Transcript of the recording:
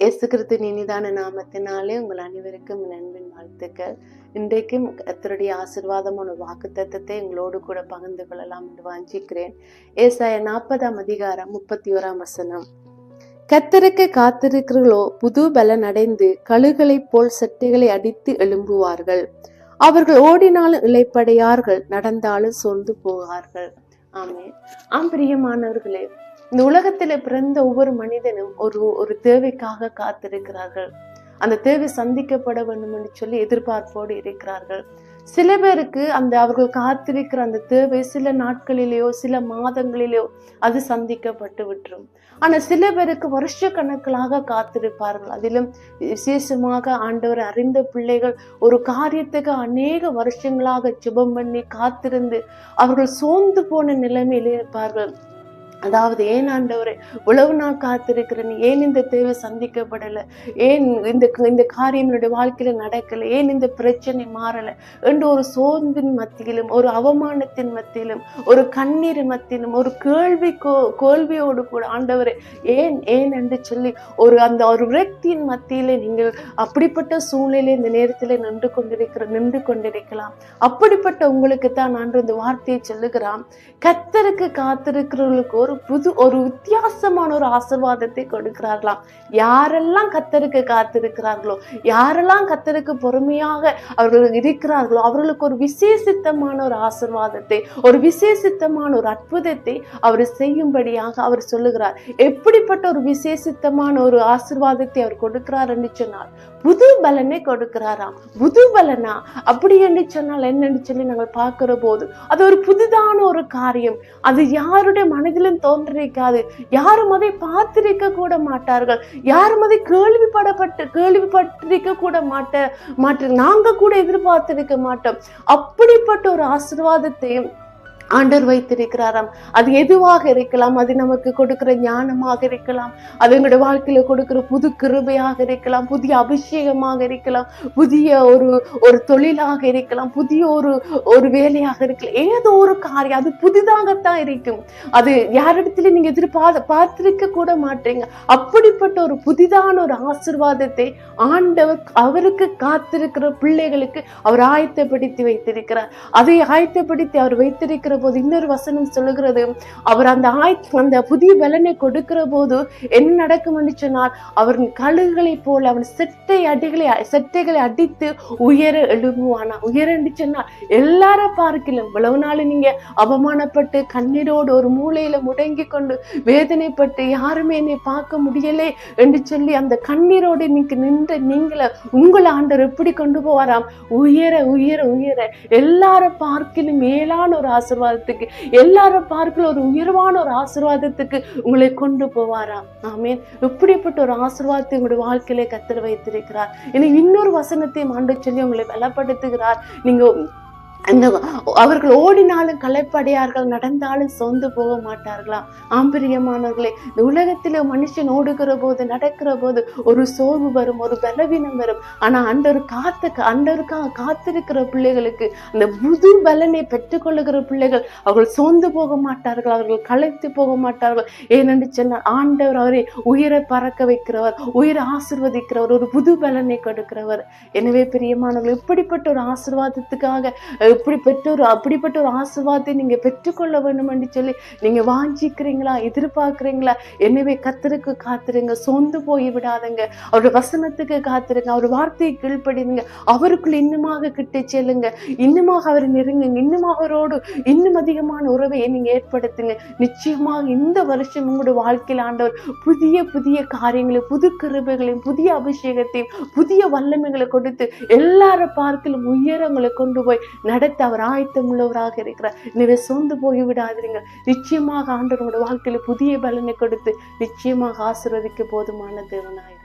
இயேசு கிறிஸ்து இனிதான நாமத்தினாலே உங்கள் அனைவருக்கும் நண்பின் வாழ்த்துக்கள். இன்றைக்கும் கர்த்தருடைய ஆசிர்வாதமான வாக்கு தத்துவத்தை எங்களோடு கூட பகிர்ந்து கொள்ளலாம் என்று வாஞ்சிக்கிறேன். ஏசாய நாற்பதாம் அதிகாரம் முப்பத்தி ஓராம் வசனம். கத்தருக்கு காத்திருக்கிறீர்களோ புது பலன் அடைந்து கழுகளைப் போல் சட்டைகளை அடித்து எழும்புவார்கள். அவர்கள் ஓடினாலும் இளைப்படையார்கள் நடந்தாலும் சோர்ந்து போவார்கள். ஆமே ஆம் பிரியமானவர்களே இந்த உலகத்துல பிறந்த ஒவ்வொரு மனிதனும் ஒரு ஒரு தேவைக்காக காத்திருக்கிறார்கள். அந்த தேவை சந்திக்கப்பட வேண்டும் என்று சொல்லி எதிர்பார்ப்போடு இருக்கிறார்கள். சில பேருக்கு அந்த அவர்கள் காத்திருக்கிற அந்த தேவை சில நாட்களிலேயோ சில மாதங்களிலேயோ அது சந்திக்கப்பட்டு விட்டுரும். ஆனால் சில பேருக்கு வருஷ கணக்கிலாக காத்திருப்பார்கள். அதிலும் விசேஷமாக ஆண்டவர் அறிந்த பிள்ளைகள் ஒரு காரியத்துக்கு அநேக வருஷங்களாக ஜெபம் பண்ணி காத்திருந்து அவர்கள் சோர்ந்து போன நிலைமையில் இருப்பார்கள். அதாவது ஏன் ஆண்டவரே உழவு நான் காத்திருக்கிறேன் ஏன் இந்த தேவை சந்திக்கப்படலை? ஏன் இந்த இந்த காரியம் என்னுடைய வாழ்க்கையில் நடக்கலை? ஏன் இந்த பிரச்சனை மாறலை? என்று ஒரு சோர்ந்தின் மத்தியிலும் ஒரு அவமானத்தின் மத்தியிலும் ஒரு கண்ணீர் மத்தியிலும் ஒரு கேள்வி கோ கேள்வியோடு கூட ஆண்டவரே ஏன் ஏன் என்று சொல்லி ஒரு அந்த ஒரு விரக்தியின் மத்தியிலே நீங்கள் அப்படிப்பட்ட சூழ்நிலை இந்த நேரத்தில் நின்று கொண்டிருக்கிற நின்று கொண்டிருக்கலாம். அப்படிப்பட்ட உங்களுக்கு தான் ஆண்டு இந்த வார்த்தையை சொல்லுகிறான். கத்தருக்கு காத்திருக்கிறவர்களுக்கோ ஒரு புது ஒரு வித்தியாசமான ஒரு ஆசிர்வாதத்தை கொடுக்கிறார்களாம். யாரெல்லாம் கத்தருக்கு காத்திருக்கிறார்களோ யாரெல்லாம் கத்தருக்கு பொறுமையாக அவர்கள் இருக்கிறார்களோ அவர்களுக்கு ஒரு விசேஷித்தமான ஒரு ஆசிர்வாதத்தை ஒரு விசேஷித்தமான ஒரு அற்புதத்தை அவர் செய்யும்படியாக அவர் சொல்லுகிறார். எப்படிப்பட்ட ஒரு விசேஷித்தமான ஒரு ஆசிர்வாதத்தை அவர் கொடுக்கிறார் என்று சொன்னால் புது பலனை கொடுக்கிறாராம். புது பலனா? அப்படி என்று சொன்னால் என்னன்னு சொல்லி நாங்கள் பார்க்கிற போது அது ஒரு புதிதான ஒரு காரியம். அது யாருடைய மனதிலும் தோன்றிருக்காது. யாரும் அதை பார்த்திருக்க கூட மாட்டார்கள். யாரும் அதை கேள்விப்படப்பட்டு கேள்விப்பட்டிருக்க கூட மாட்ட மாட்ட நாங்க கூட எதிர்பார்த்திருக்க மாட்டோம். அப்படிப்பட்ட ஒரு ஆசிர்வாதத்தையும் ஆண்டர் வைத்திருக்கிறாராம். அது எதுவாக இருக்கலாம் அது நமக்கு கொடுக்கிற ஞானமாக இருக்கலாம் அது எங்களுடைய வாழ்க்கையில கொடுக்கிற புது கிருபையாக இருக்கலாம் புதிய அபிஷேகமாக இருக்கலாம் புதிய ஒரு ஒரு தொழிலாக இருக்கலாம் புதிய ஒரு ஒரு வேலையாக இருக்கலாம் ஏதோ ஒரு காரியம் அது புதிதாகத்தான் இருக்கும். அது யாரிடத்துல நீங்க எதிர்பார்த்து பார்த்திருக்க கூட மாட்டீங்க. அப்படிப்பட்ட ஒரு புதிதான ஒரு ஆசிர்வாதத்தை ஆண்டவர் அவருக்கு காத்திருக்கிற பிள்ளைகளுக்கு அவர் ஆயத்தப்படுத்தி வைத்திருக்கிறார். அதை ஆயத்தப்படுத்தி அவர் வைத்திருக்கிற போது இன்னொரு வசனம் சொல்லுகிறது. அவர் அந்த ஆய் அந்த புதிய பலனை கொடுக்கிற போது என்ன நடக்கும் என்று சொன்னால் அவர் கழுகுகளை போல அவன் செட்டை அடிகளை செட்டைகளை அடித்து உயர எழுப்புவானா உயர சொன்னால் எல்லார பார்க்கலும் இவ்வளவு நாள் நீங்க அவமானப்பட்டு கண்ணீரோடு ஒரு மூலையில முடங்கி கொண்டு வேதனைப்பட்டு யாருமே என்னை பார்க்க முடியலே என்று சொல்லி அந்த கண்ணீரோடு நீங்க நின்ற நீங்கள உங்களை ஆண்டர் எப்படி கொண்டு போவாராம்? உயர உயர உயர எல்லார பார்க்கிலும் மேலான ஒரு ஆசீர்வாதத்துக்கு எல்லாரும் பார்க்கல ஒரு உயர்வான ஒரு ஆசிர்வாதத்துக்கு உங்களை கொண்டு போவாரா? ஆமீன். இப்படிப்பட்ட ஒரு ஆசீர்வாதத்தை உங்களுடைய வாழ்க்கையிலே கத்திர வைத்திருக்கிறார். இனி இன்னொரு வசனத்தையும் ஆண்டு சொல்லி உங்களை பலப்படுத்துகிறார். நீங்க அந்த அவர்கள் ஓடினாலும் களைப்படையார்கள் நடந்தாலும் சொந்து போக மாட்டார்களா? ஆம்பரியமானவர்களே இந்த உலகத்தில் மனுஷன் ஓடுகிற போது நடக்கிற போது ஒரு சோர்வு வரும் ஒரு பலவீனம் வரும். ஆனா அண்டர் காத்து அண்டருக்காக காத்திருக்கிற பிள்ளைகளுக்கு அந்த புது பலனை பெற்றுக்கொள்ளுகிற பிள்ளைகள் அவர்கள் சோர்ந்து போக மாட்டார்கள் அவர்கள் களைத்து போக மாட்டார்கள். ஏனென்று சொன்னால் ஆண்டவர் அவரை உயிரை பறக்க வைக்கிறவர் உயிரை ஆசிர்வதிக்கிறவர் ஒரு புது பலனை கொடுக்கிறவர். எனவே பிரியமானவர்கள் இப்படிப்பட்ட ஒரு ஆசிர்வாதத்துக்காக எப்படி பெற்றோர் அப்படிப்பட்ட ஒரு ஆசிர்வாதத்தை நீங்க பெற்றுக்கொள்ள வேண்டும் என்று சொல்லி நீங்க வாஞ்சிக்கிறீங்களா? எதிர்பார்க்குறீங்களா? எனவே கத்தருக்கு காத்துருங்க. சொந்து போய் விடாதுங்க. அவருடைய வசனத்துக்கு காத்துருங்க. அவர் வார்த்தையை கீழ்ப்படிங்க. அவருக்குள்ள இன்னுமாக கிட்ட செல்லுங்க. இன்னுமாக அவரை நெருங்குங்க. இன்னும் அவரோடு இன்னும் அதிகமான உறவை நீங்க ஏற்படுத்துங்க. நிச்சயமாக இந்த வருஷம் உங்களுடைய வாழ்க்கையில் ஆண்டவர் புதிய புதிய காரியங்களை புது கிருபைகளையும் புதிய அபிஷேகத்தையும் புதிய வல்லமைகளை கொடுத்து எல்லார பார்க்கலும் உயரங்களை கொண்டு போய் நடத்த அவர் ஆயத்தம் உள்ளவராக இருக்கிறார். எனவே சோர்ந்து போய் விடாதீங்க நிச்சயமாக ஆண்டவரோட வாழ்க்கையில் புதிய பலனை கொடுத்து நிச்சயமாக ஆசிர்வதிக்க போதுமான தேவனாய்.